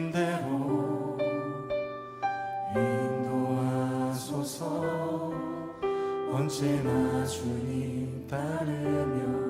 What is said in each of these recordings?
인도하신 대로 인도하소서. 언제나 주님 따르며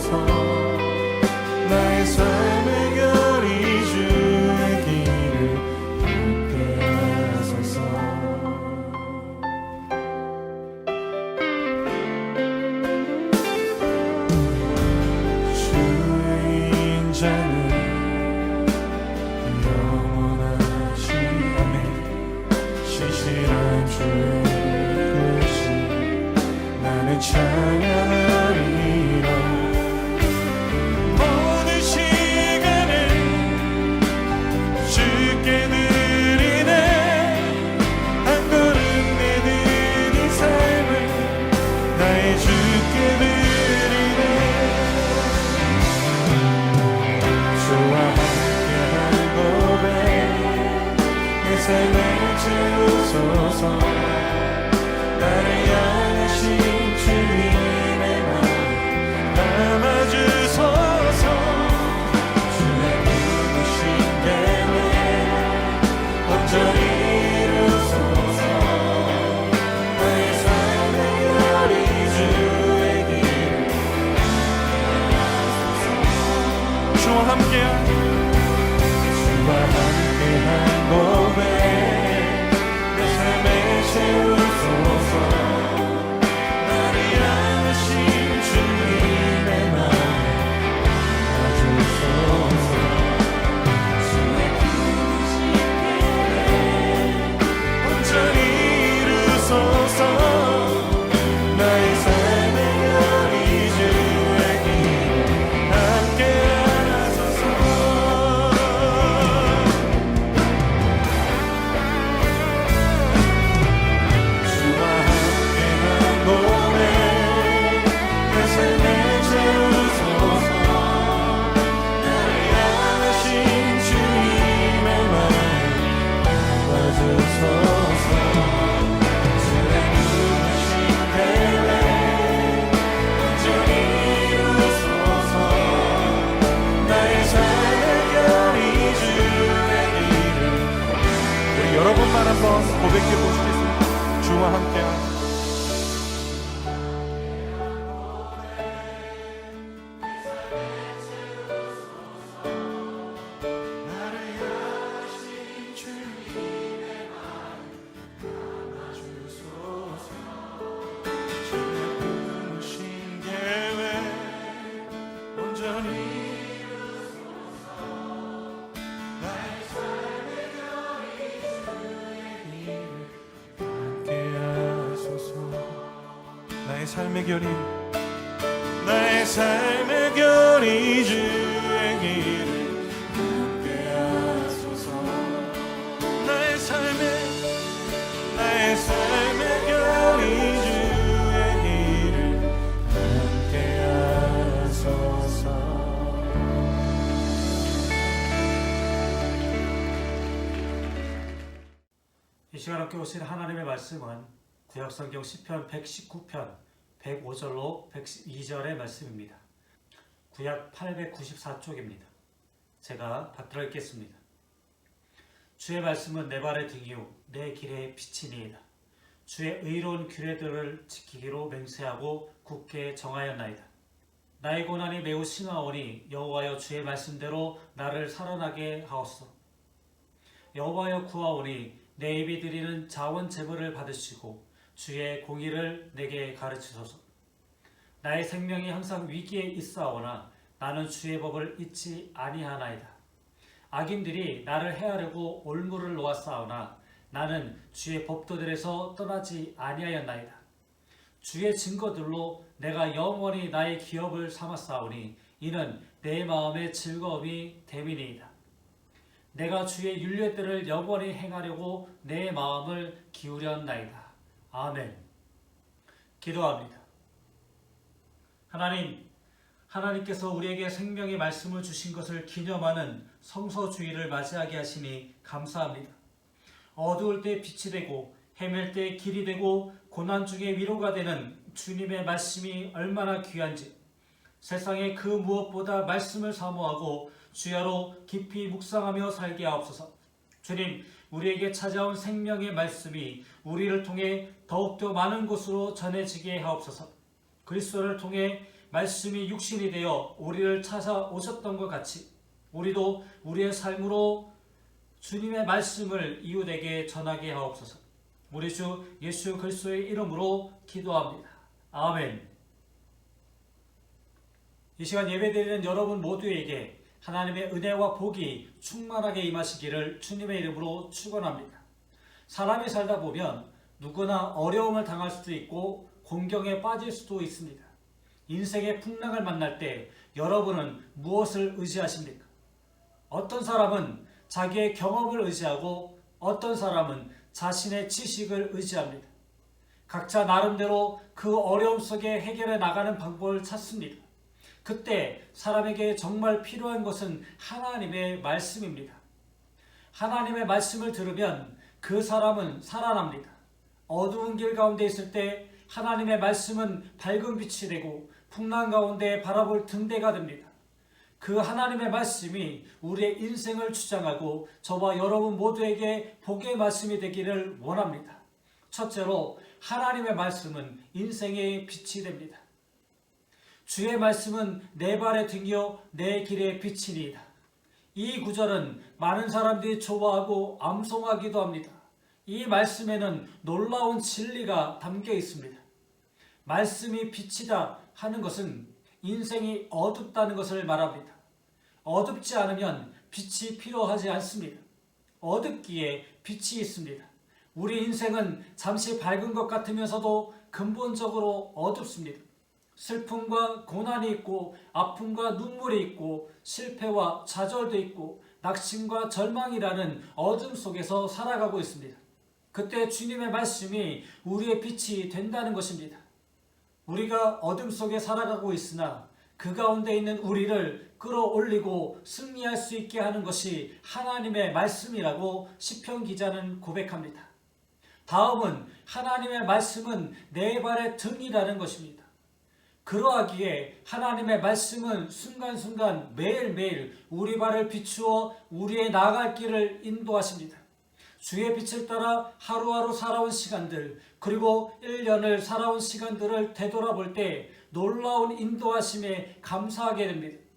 이 채 삶의 결이 나의 삶의 결이 주의 길을 함께 하소서. 나의 삶의 나의 삶의 결이 주의 길을 함께 하소서. 이 시간 함께 오신 하나님의 말씀은 구약성경 시편 119편 105절로 102절의 말씀입니다. 구약 894쪽입니다. 제가 받들어 읽겠습니다. 주의 말씀은 내 발의 등이요 내 길의 빛이니이다. 주의 의로운 규례들을 지키기로 맹세하고 굳게 정하였나이다. 나의 고난이 매우 심하오니 여호와여 주의 말씀대로 나를 살아나게 하옵소서. 여호와여 구하오니 내 입이 드리는 자원 제물을 받으시고 주의 공의를 내게 가르치소서. 나의 생명이 항상 위기에 있사오나 나는 주의 법을 잊지 아니하나이다. 악인들이 나를 해하려고 올무를 놓았사오나 나는 주의 법도들에서 떠나지 아니하였나이다. 주의 증거들로 내가 영원히 나의 기업을 삼았사오니 이는 내 마음의 즐거움이 됨이니이다. 내가 주의 윤례들을 영원히 행하려고 내 마음을 기울였나이다. 아멘. 기도합니다. 하나님, 하나님께서 우리에게 생명의 말씀을 주신 것을 기념하는 성서주의를 맞이하게 하시니 감사합니다. 어두울 때 빛이 되고 헤맬 때 길이 되고 고난 중에 위로가 되는 주님의 말씀이 얼마나 귀한지 세상의 그 무엇보다 말씀을 사모하고 주야로 깊이 묵상하며 살게 하옵소서. 주님, 우리에게 찾아온 생명의 말씀이 우리를 통해 더욱더 많은 곳으로 전해지게 하옵소서. 그리스도를 통해 말씀이 육신이 되어 우리를 찾아오셨던 것 같이 우리도 우리의 삶으로 주님의 말씀을 이웃에게 전하게 하옵소서. 우리 주 예수 그리스도의 이름으로 기도합니다. 아멘. 이 시간 예배드리는 여러분 모두에게 하나님의 은혜와 복이 충만하게 임하시기를 주님의 이름으로 축원합니다. 사람이 살다 보면 누구나 어려움을 당할 수도 있고 공경에 빠질 수도 있습니다. 인생의 풍랑을 만날 때 여러분은 무엇을 의지하십니까? 어떤 사람은 자기의 경험을 의지하고 어떤 사람은 자신의 지식을 의지합니다. 각자 나름대로 그 어려움 속에 해결해 나가는 방법을 찾습니다. 그때 사람에게 정말 필요한 것은 하나님의 말씀입니다. 하나님의 말씀을 들으면 그 사람은 살아납니다. 어두운 길 가운데 있을 때 하나님의 말씀은 밝은 빛이 되고 풍랑 가운데 바라볼 등대가 됩니다. 그 하나님의 말씀이 우리의 인생을 주장하고 저와 여러분 모두에게 복의 말씀이 되기를 원합니다. 첫째로 하나님의 말씀은 인생의 빛이 됩니다. 주의 말씀은 내 발의 등이요 내 길의 빛이니이다. 이 구절은 많은 사람들이 좋아하고 암송하기도 합니다. 이 말씀에는 놀라운 진리가 담겨 있습니다. 말씀이 빛이다 하는 것은 인생이 어둡다는 것을 말합니다. 어둡지 않으면 빛이 필요하지 않습니다. 어둡기에 빛이 있습니다. 우리 인생은 잠시 밝은 것 같으면서도 근본적으로 어둡습니다. 슬픔과 고난이 있고 아픔과 눈물이 있고 실패와 좌절도 있고 낙심과 절망이라는 어둠 속에서 살아가고 있습니다. 그때 주님의 말씀이 우리의 빛이 된다는 것입니다. 우리가 어둠 속에 살아가고 있으나 그 가운데 있는 우리를 끌어올리고 승리할 수 있게 하는 것이 하나님의 말씀이라고 시편 기자는 고백합니다. 다음은 하나님의 말씀은 내 발의 등이라는 것입니다. 그러하기에 하나님의 말씀은 순간순간 매일매일 우리 발을 비추어 우리의 나갈 길을 인도하십니다. 주의 빛을 따라 하루하루 살아온 시간들, 그리고 1년을 살아온 시간들을 되돌아볼 때 놀라운 인도하심에 감사하게 됩니다.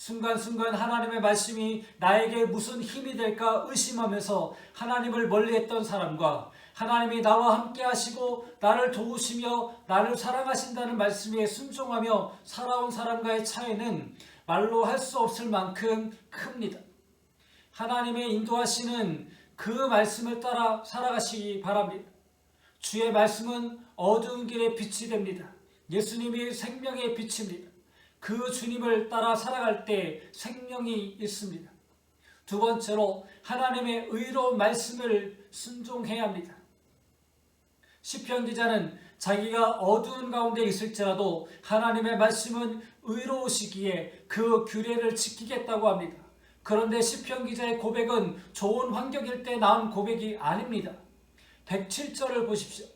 순간순간 하나님의 말씀이 나에게 무슨 힘이 될까 의심하면서 하나님을 멀리했던 사람과 하나님이 나와 함께 하시고 나를 도우시며 나를 사랑하신다는 말씀에 순종하며 살아온 사람과의 차이는 말로 할 수 없을 만큼 큽니다. 하나님의 인도하시는 그 말씀을 따라 살아가시기 바랍니다. 주의 말씀은 어두운 길의 빛이 됩니다. 예수님이 생명의 빛입니다. 그 주님을 따라 살아갈 때 생명이 있습니다. 두 번째로 하나님의 의로운 말씀을 순종해야 합니다. 시편 기자는 자기가 어두운 가운데 있을지라도 하나님의 말씀은 의로우시기에 그 규례를 지키겠다고 합니다. 그런데 시편 기자의 고백은 좋은 환경일 때 나온 고백이 아닙니다. 107절을 보십시오.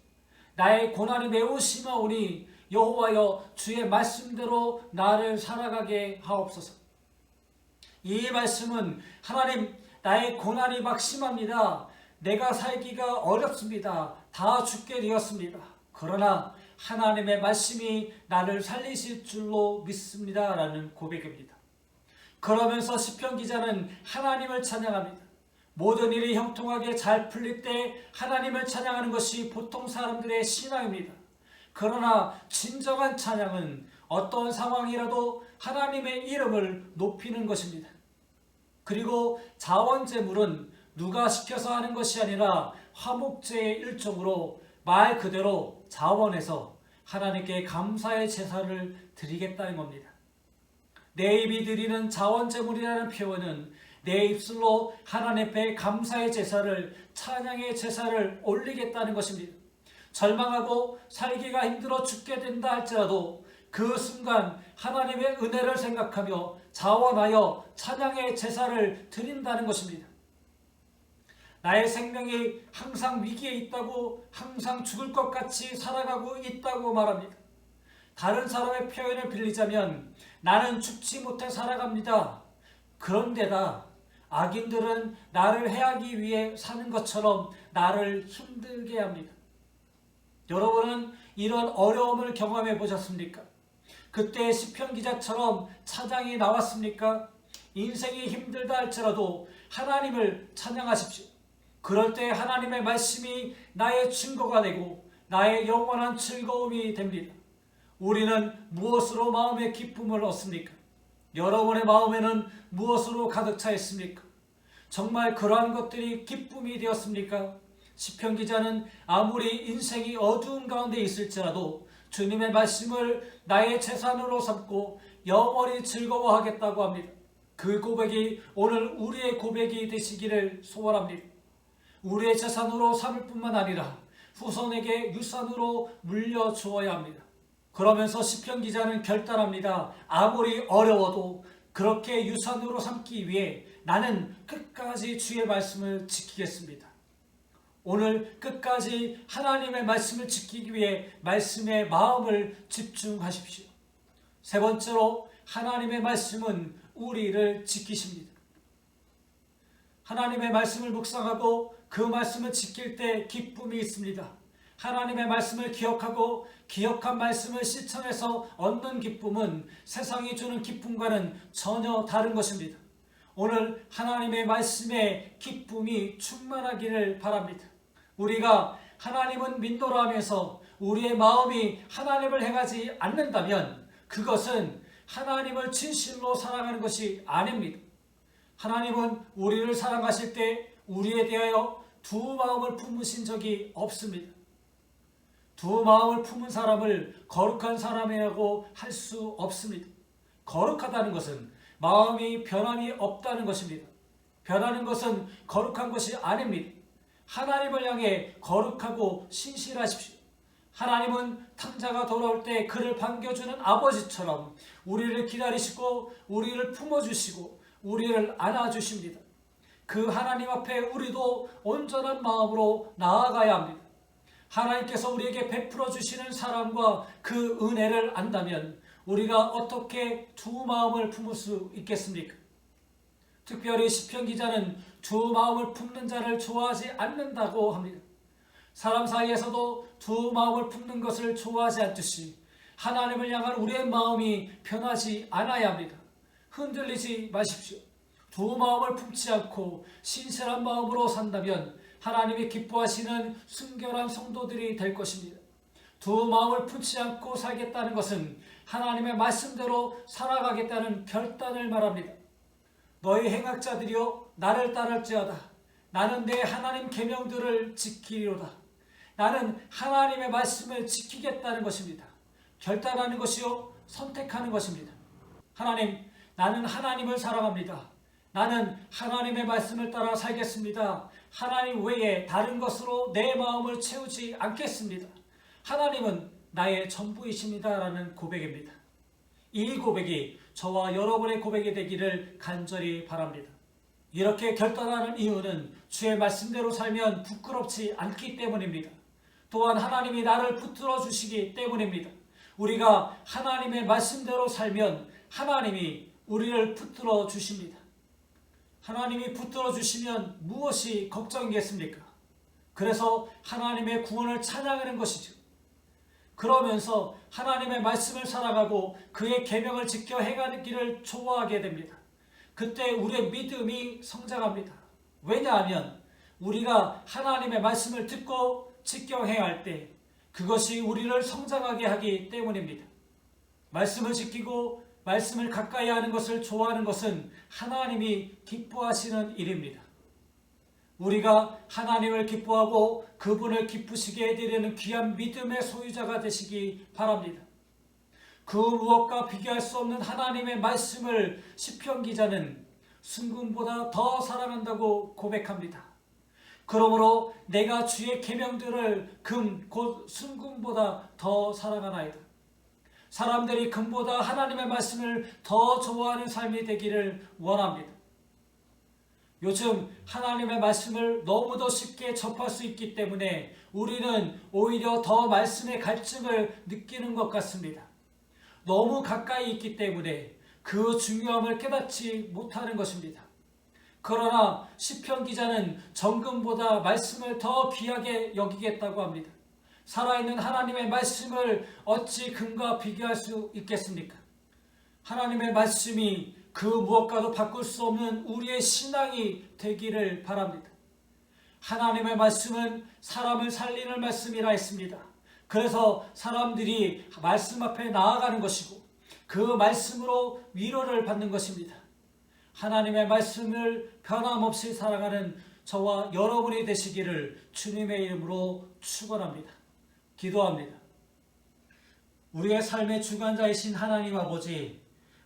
나의 고난이 매우 심하오니 여호와여 주의 말씀대로 나를 살아가게 하옵소서. 이 말씀은 하나님 나의 고난이 막 심합니다. 내가 살기가 어렵습니다. 다 죽게 되었습니다. 그러나 하나님의 말씀이 나를 살리실 줄로 믿습니다. 라는 고백입니다. 그러면서 시편 기자는 하나님을 찬양합니다. 모든 일이 형통하게 잘 풀릴 때 하나님을 찬양하는 것이 보통 사람들의 신앙입니다. 그러나 진정한 찬양은 어떤 상황이라도 하나님의 이름을 높이는 것입니다. 그리고 자원제물은 누가 시켜서 하는 것이 아니라 화목제의 일종으로 말 그대로 자원해서 하나님께 감사의 제사를 드리겠다는 겁니다. 내 입이 드리는 자원제물이라는 표현은 내 입술로 하나님 앞에 감사의 제사를 찬양의 제사를 올리겠다는 것입니다. 절망하고 살기가 힘들어 죽게 된다 할지라도 그 순간 하나님의 은혜를 생각하며 자원하여 찬양의 제사를 드린다는 것입니다. 나의 생명이 항상 위기에 있다고 항상 죽을 것 같이 살아가고 있다고 말합니다. 다른 사람의 표현을 빌리자면 나는 죽지 못해 살아갑니다. 그런데다 악인들은 나를 해하기 위해 사는 것처럼 나를 힘들게 합니다. 여러분은 이런 어려움을 경험해 보셨습니까? 그때 시편 기자처럼 차장이 나왔습니까? 인생이 힘들다 할지라도 하나님을 찬양하십시오. 그럴 때 하나님의 말씀이 나의 증거가 되고 나의 영원한 즐거움이 됩니다. 우리는 무엇으로 마음의 기쁨을 얻습니까? 여러분의 마음에는 무엇으로 가득 차 있습니까? 정말 그러한 것들이 기쁨이 되었습니까? 시편 기자는 아무리 인생이 어두운 가운데 있을지라도 주님의 말씀을 나의 재산으로 삼고 영원히 즐거워하겠다고 합니다. 그 고백이 오늘 우리의 고백이 되시기를 소원합니다. 우리의 재산으로 삼을 뿐만 아니라 후손에게 유산으로 물려 주어야 합니다. 그러면서 시편 기자는 결단합니다. 아무리 어려워도 그렇게 유산으로 삼기 위해 나는 끝까지 주의 말씀을 지키겠습니다. 오늘 끝까지 하나님의 말씀을 지키기 위해 말씀의 마음을 집중하십시오. 세 번째로 하나님의 말씀은 우리를 지키십니다. 하나님의 말씀을 묵상하고 그 말씀을 지킬 때 기쁨이 있습니다. 하나님의 말씀을 기억하고 기억한 말씀을 실천해서 얻는 기쁨은 세상이 주는 기쁨과는 전혀 다른 것입니다. 오늘 하나님의 말씀에 기쁨이 충만하기를 바랍니다. 우리가 하나님은 민도라 하면서 우리의 마음이 하나님을 행하지 않는다면 그것은 하나님을 진실로 사랑하는 것이 아닙니다. 하나님은 우리를 사랑하실 때 우리에 대하여 두 마음을 품으신 적이 없습니다. 두 마음을 품은 사람을 거룩한 사람이라고 할 수 없습니다. 거룩하다는 것은 마음이 변함이 없다는 것입니다. 변하는 것은 거룩한 것이 아닙니다. 하나님을 향해 거룩하고 신실하십시오. 하나님은 탕자가 돌아올 때 그를 반겨주는 아버지처럼 우리를 기다리시고 우리를 품어주시고 우리를 안아주십니다. 그 하나님 앞에 우리도 온전한 마음으로 나아가야 합니다. 하나님께서 우리에게 베풀어 주시는 사랑과 그 은혜를 안다면 우리가 어떻게 두 마음을 품을 수 있겠습니까? 특별히 시편 기자는 두 마음을 품는 자를 좋아하지 않는다고 합니다. 사람 사이에서도 두 마음을 품는 것을 좋아하지 않듯이 하나님을 향한 우리의 마음이 변하지 않아야 합니다. 흔들리지 마십시오. 두 마음을 품지 않고 신실한 마음으로 산다면 하나님이 기뻐하시는 순결한 성도들이 될 것입니다. 두 마음을 품지 않고 살겠다는 것은 하나님의 말씀대로 살아가겠다는 결단을 말합니다. 너희 행악자들이여 나를 따를지어다. 나는 내 하나님 계명들을 지키리로다. 나는 하나님의 말씀을 지키겠다는 것입니다. 결단하는 것이요 선택하는 것입니다. 하나님, 나는 하나님을 사랑합니다. 나는 하나님의 말씀을 따라 살겠습니다. 하나님 외에 다른 것으로 내 마음을 채우지 않겠습니다. 하나님은 나의 전부이십니다라는 고백입니다. 이 고백이 저와 여러분의 고백이 되기를 간절히 바랍니다. 이렇게 결단하는 이유는 주의 말씀대로 살면 부끄럽지 않기 때문입니다. 또한 하나님이 나를 붙들어 주시기 때문입니다. 우리가 하나님의 말씀대로 살면 하나님이 우리를 붙들어 주십니다. 하나님이 붙들어 주시면 무엇이 걱정이겠습니까? 그래서 하나님의 구원을 찬양하는 것이죠. 그러면서 하나님의 말씀을 사랑하고 그의 계명을 지켜 행하는 길을 좋아하게 됩니다. 그때 우리의 믿음이 성장합니다. 왜냐하면 우리가 하나님의 말씀을 듣고 지켜 행할 때 그것이 우리를 성장하게 하기 때문입니다. 말씀을 지키고 말씀을 가까이 하는 것을 좋아하는 것은 하나님이 기뻐하시는 일입니다. 우리가 하나님을 기뻐하고 그분을 기쁘시게 해드리는 귀한 믿음의 소유자가 되시기 바랍니다. 그 무엇과 비교할 수 없는 하나님의 말씀을 시편 기자는 순금보다 더 사랑한다고 고백합니다. 그러므로 내가 주의 계명들을 금 곧 순금보다 더 사랑하나이다. 사람들이 금보다 하나님의 말씀을 더 좋아하는 삶이 되기를 원합니다. 요즘 하나님의 말씀을 너무도 쉽게 접할 수 있기 때문에 우리는 오히려 더 말씀의 갈증을 느끼는 것 같습니다. 너무 가까이 있기 때문에 그 중요함을 깨닫지 못하는 것입니다. 그러나 시편 기자는 정금보다 말씀을 더 귀하게 여기겠다고 합니다. 살아있는 하나님의 말씀을 어찌 금과 비교할 수 있겠습니까? 하나님의 말씀이 그 무엇과도 바꿀 수 없는 우리의 신앙이 되기를 바랍니다. 하나님의 말씀은 사람을 살리는 말씀이라 했습니다. 그래서 사람들이 말씀 앞에 나아가는 것이고 그 말씀으로 위로를 받는 것입니다. 하나님의 말씀을 변함없이 사랑하는 저와 여러분이 되시기를 주님의 이름으로 축원합니다. 기도합니다. 우리의 삶의 주관자이신 하나님 아버지,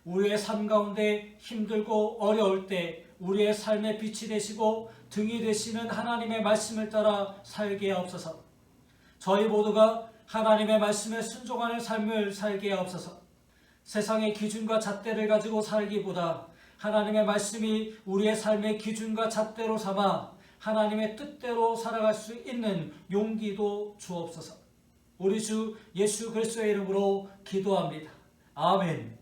우리의 삶 가운데 힘들고 어려울 때 우리의 삶의 빛이 되시고 등이 되시는 하나님의 말씀을 따라 살게 하옵소서. 저희 모두가 하나님의 말씀에 순종하는 삶을 살게 하옵소서. 세상의 기준과 잣대를 가지고 살기보다 하나님의 말씀이 우리의 삶의 기준과 잣대로 삼아 하나님의 뜻대로 살아갈 수 있는 용기도 주옵소서. 우리 주 예수 그리스도의 이름으로 기도합니다. 아멘.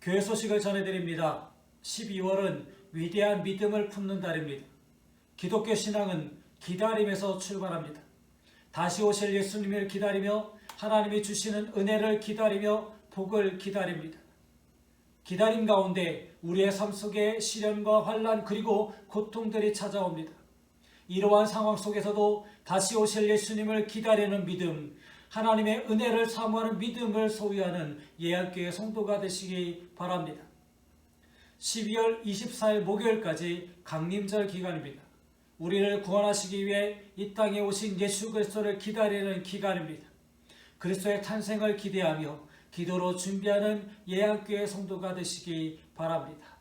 교회 소식을 전해드립니다. 12월은 위대한 믿음을 품는 달입니다. 기독교 신앙은 기다림에서 출발합니다. 다시 오실 예수님을 기다리며 하나님이 주시는 은혜를 기다리며 복을 기다립니다. 기다림 가운데 우리의 삶 속에 시련과 환란 그리고 고통들이 찾아옵니다. 이러한 상황 속에서도 다시 오실 예수님을 기다리는 믿음, 하나님의 은혜를 사모하는 믿음을 소유하는 예약교회 성도가 되시기 바랍니다. 12월 24일 목요일까지 강림절 기간입니다. 우리를 구원하시기 위해 이 땅에 오신 예수 그리스도를 기다리는 기간입니다. 그리스도의 탄생을 기대하며 기도로 준비하는 예약교회 성도가 되시기 바랍니다.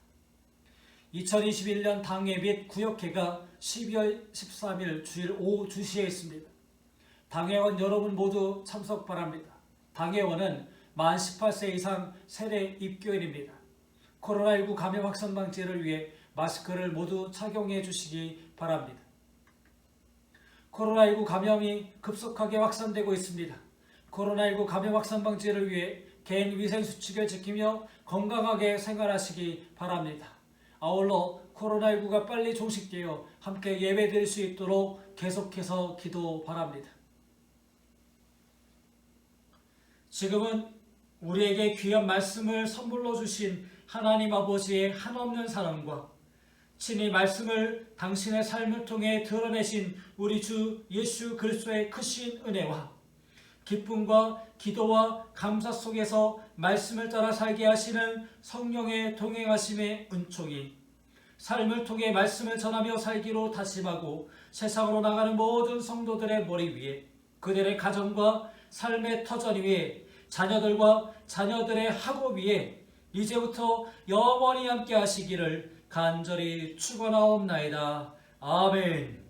2021년 당회 및 구역회가 12월 13일 주일 오후 2시에 있습니다. 당회원 여러분 모두 참석 바랍니다. 당회원은 만 18세 이상 세례 입교인입니다. 코로나19 감염 확산 방지를 위해 마스크를 모두 착용해 주시기 바랍니다. 코로나19 감염이 급속하게 확산되고 있습니다. 코로나19 감염 확산 방지를 위해 개인 위생 수칙을 지키며 건강하게 생활하시기 바랍니다. 아울러 코로나19가 빨리 종식되어 함께 예배드릴 수 있도록 계속해서 기도 바랍니다. 지금은 우리에게 귀한 말씀을 선물로 주신 하나님 아버지의 한없는 사랑과 친히 말씀을 당신의 삶을 통해 드러내신 우리 주 예수 그리스도의 크신 은혜와 기쁨과 기도와 감사 속에서 말씀을 따라 살게 하시는 성령의 동행하심의 은총이 삶을 통해 말씀을 전하며 살기로 다짐하고 세상으로 나가는 모든 성도들의 머리 위에 그들의 가정과 삶의 터전 위에 자녀들과 자녀들의 학업 위에 이제부터 영원히 함께 하시기를 간절히 축원하옵나이다. 아멘.